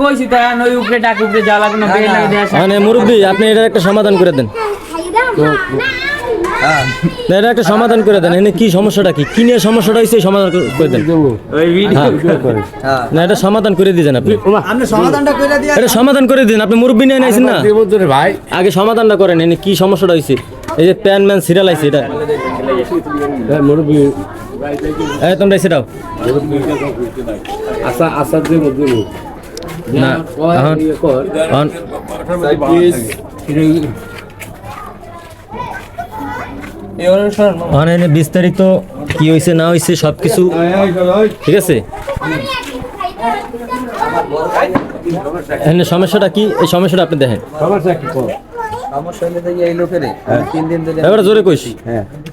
কইছি তো ওই উপরে ডাক উপরে যাওয়া লাগবে না লাগে দেওয়া মানে মুরব্বী আপনি এটার একটা সমাধান করে দেন। হ্যাঁ। না, এটার একটা সমাধান করে দেন। এনে কি সমস্যাটা কি? কি নিয়ে সমস্যাটা হয়েছে সমাধান করে- দেন। ওই ভিডিও হ্যাঁ। না এটা সমাধান করে দিয়েছেন আপনি। আপনি সমাধানটা করে দিয়ে এটা সমাধান করে দিন আপনি মুরব্বী নিয়ে আইছেন না? ভাই। আগে সমাধানটা করেন। এনে কি সমস্যাটা হয়েছে এই যে প্যান ম্যান সিরিয়াল আইছে এটা। মুরব্বী। এই তোমরা এসে দাও। আসা আসা দিয়ে মধ্যে না এখন বিস্তারিত কি হয়েছে না হয়েছে সব কিছু ঠিক আছে? সমস্যাটা কি? এই সমস্যাটা আপনি দেখেন। তিন দিন জোরে কইস।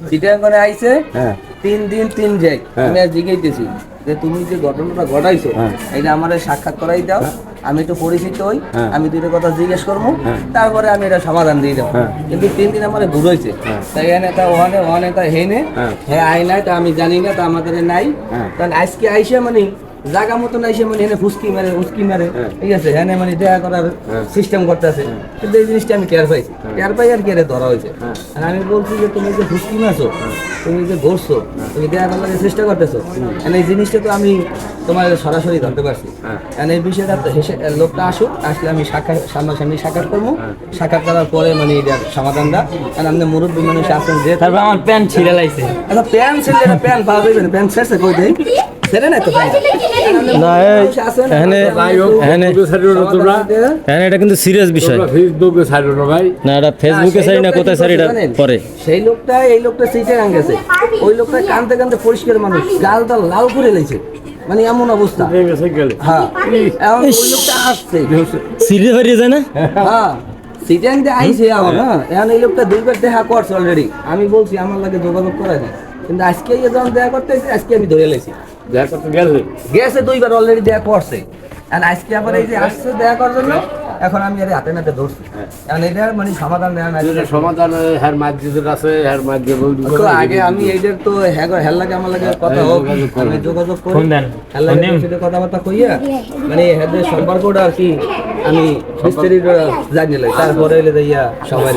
চিটাঙ্গনে আইছে হ্যাঁ। তিন দিন তিন যাই আমি আর জিগাইতেছি যে তুমি যে ঘটনাটা ঘটাইছো এটা আমার সাক্ষাৎ করাই দাও। আমি একটু পরিচিত হই আমি দুটো কথা জিজ্ঞেস করব তারপরে আমি এটা সমাধান দিয়ে দেবো। কিন্তু তিন দিন আমার হয়েছে। তাই এনে তা ওখানে ওখানে তা হেনে হ্যাঁ। আই নাই তা আমি জানি না তা আমাদের নাই। কারণ আজকে আইসে মানে জায়গা মতন আইসে মানে এনে ফুসকি মারে উস্কি মারে। ঠিক আছে হ্যাঁ মানে দেখা করার সিস্টেম করতেছে। কিন্তু এই জিনিসটা আমি টের পাইছি। টের পাই আর কি ধরা হয়েছে। আর আমি বলছি যে তুমি যে ফুসকি মারছো তুমি যে ঘুরছো তুমি দেখা করার চেষ্টা করতেছো। আর এই জিনিসটা তো আমি তোমার সরাসরি ধরতে পারছি। আর এই বিষয়টা লোকটা আসুক আসলে আমি সাক্ষাৎ সামনাসামনি সাক্ষাৎ করব। সাক্ষাৎ করার পরে মানে এটার সমাধানটা। কারণ আপনি মুরব্বী মানুষ আছেন যে তারপর আমার প্যান্ট ছিঁড়ে লাইছে আচ্ছা প্যান ছেড়ে এটা পাওয়া যাবে না। প্যান ছেড়ছে কই ছেড়ে না তো প্যান না এই এখানে এখানে এখানে এটা কিন্তু সিরিয়াস বিষয়। ফেসবুকে ছাড়ো না ভাই। না এটা ফেসবুকে সারি না কোথায় সারি এটা পরে। সেই লোকটা এই লোকটা সিটে গেছে ওই লোকটা কানতে কানতে পরিষ্কার মানুষ। গালটা লাল করে লেছে মানে এমন অবস্থা। হ্যাঁ। এখন ওই লোকটা আসছে। সিরিয়াস হারিয়ে যায় না? হ্যাঁ। সিটে আনতে আইছে আমার হ্যাঁ। এখন এই লোকটা দুইবার দেখা করছে অলরেডি আমি বলছি আমার লাগে যোগাযোগ করা যায় কিন্তু আজকে যখন দেখা করতে আজকে আমি ধরে লেছি। দেখা করতে গেলে গেছে দুইবার অলরেডি দেখা করছে। আর আজকে আবার এই যে আসছে দেখা করার জন্য এখন আমি আর হাতে নাতে ধরছি। এখন এটার মানে সমাধান দেওয়া নাই। যেটা সমাধান হ্যার মাধ্যমের আছে হ্যার মাধ্যমে তো আগে আমি এইটার তো হ্যাঁ হেল লাগে আমার লাগে কথা হোক আমি যোগাযোগ করি। হেল লাগে। সাথে কথাবার্তা কইয়া মানে হেদের সম্পর্কটা আর কি আমি বিস্তারিত জানি লাই। তারপরে এলে যাইয়া সবাই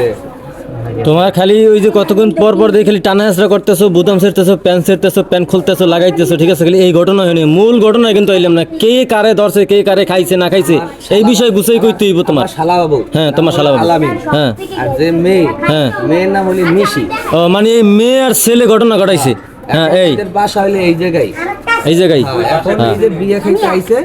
তোমার খালি ওই যে কতক্ষণ পর পর দিয়ে খালি টানা হেঁচড়া করতেছো বুতাম ছেড়তেছো প্যান্ট ছেড়তেছো প্যান্ট খুলতেছো লাগাইতেছো ঠিক আছে? খালি এই ঘটনা হয়নি। মূল ঘটনা কিন্তু এলাম না। কে কারে ধরছে কে কারে খাইছে না খাইছে এই বিষয়ে বুঝেই কইতে হইব তোমার। শালা বাবু। হ্যাঁ তোমার শালা বাবু। হ্যাঁ। আর যে মেয়ে হ্যাঁ। মেয়ের নাম হলি মিশি ও মানে এই মেয়ে আর ছেলে ঘটনা ঘটাইছে। হ্যাঁ। এই। এদের বাসা হইলে এই জায়গায়। এই জায়গায় হ্যাঁ, এখন এই যে বিয়ে খাইতে আইছে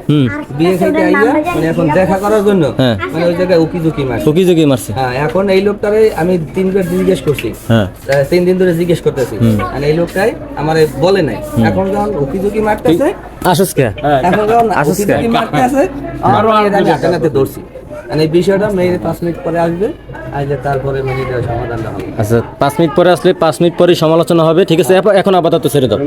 বিয়ে খাইতে আইয়া মানে এখন দেখা করার জন্য হ্যাঁ। মানে ওই জায়গায় উকি ঝুঁকি মারছে। চকি চকি মারছে। হ্যাঁ এখন এই লোকটারে আমি তিনবার জিজ্ঞেস করছি। হ্যাঁ। তিন দিন ধরে জিজ্ঞেস করতেছি। আর এই লোকটাই আমার বলে নাই। এখন যখন উকি ঝুঁকি মারতেছে আসুস কে এখন যখন উকি ঝুঁকি মারতেছে হাতে নাতে ধরছি এই বিষয়টা মেয়ের পাঁচ মিনিট পরে আসবে আসলে তারপরে মানে সমাধানটা হবে। আচ্ছা পাঁচ মিনিট পরে আসলে পাঁচ মিনিট পরে সমালোচনা হবে ঠিক আছে? এখন আপাতত ছেড়ে দাও।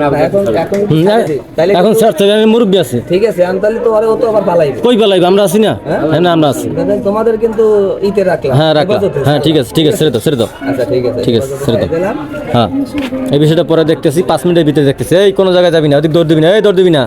এখন ছেড়ে স্যার মুরব্বী আছে। ঠিক আছে আমি তাহলে তো আরে ও তো আবার পালাইবে। কই পালাইবে? আমরা আছি না? হ্যাঁ? না আমরা আছি। তোমাদের কিন্তু ইতে রাখলাম। হ্যাঁ রাখলাম। হ্যাঁ ঠিক আছে ঠিক আছে ছেড়ে দাও ছেড়ে দাও। আচ্ছা ঠিক আছে ঠিক আছে, ছেড়ে দাও। হ্যাঁ এই বিষয়টা পরে দেখতেছি পাঁচ মিনিটের ভিতরে দেখতেছি। এই কোনো জায়গায় যাবি না ওদিক দৌড় দিবি না এই দৌড় দিবি না।